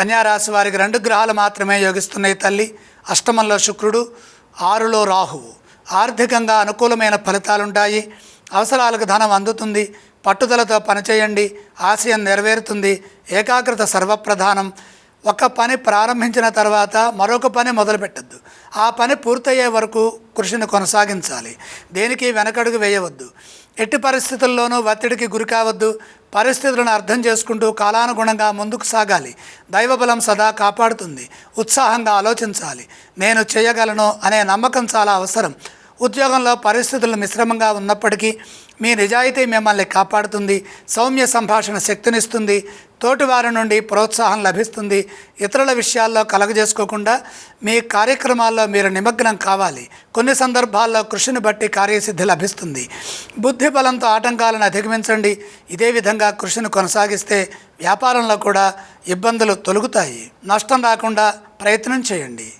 కన్యారాశి వారికి రెండు గ్రహాలు మాత్రమే యోగిస్తున్నాయి తల్లి. అష్టమంలో శుక్రుడు ఆరులో రాహువు. ఆర్థికంగా అనుకూలమైన ఫలితాలుంటాయి. అవసరాలకు ధనం అందుతుంది. పట్టుదలతో పనిచేయండి. ఆశయం నెరవేరుతుంది. ఏకాగ్రత సర్వప్రధానం. ఒక పని ప్రారంభించిన తర్వాత మరొక పని మొదలుపెట్టద్దు. ఆ పని పూర్తయ్యే వరకు కృషిని కొనసాగించాలి. దేనికి వెనకడుగు వేయవద్దు. ఎట్టి పరిస్థితుల్లోనూ ఒత్తిడికి గురి కావద్దు. పరిస్థితులను అర్థం చేసుకుంటూ కాలానుగుణంగా ముందుకు సాగాలి. దైవబలం సదా కాపాడుతుంది. ఉత్సాహంగా ఆలోచించాలి. నేను చేయగలను అనే నమ్మకం చాలా అవసరం. ఉద్యోగంలో పరిస్థితులు మిశ్రమంగా ఉన్నప్పటికీ మీ నిజాయితీ మిమ్మల్ని కాపాడుతుంది సౌమ్య సంభాషణ శక్తినిస్తుంది తోటివారి నుండి ప్రోత్సాహం లభిస్తుంది. ఇతరుల విషయాల్లో కలగజేసుకోకుండా మీ కార్యక్రమాల్లో మీరు నిమగ్నం కావాలి. కొన్ని సందర్భాల్లో కృషిని బట్టి కార్యసిద్ధి లభిస్తుంది. బుద్ధి బలంతో ఆటంకాలను అధిగమించండి. ఇదే విధంగా కృషిని కొనసాగిస్తే వ్యాపారంలో కూడా ఇబ్బందులు తొలుగుతాయి. నష్టం రాకుండా ప్రయత్నం చేయండి.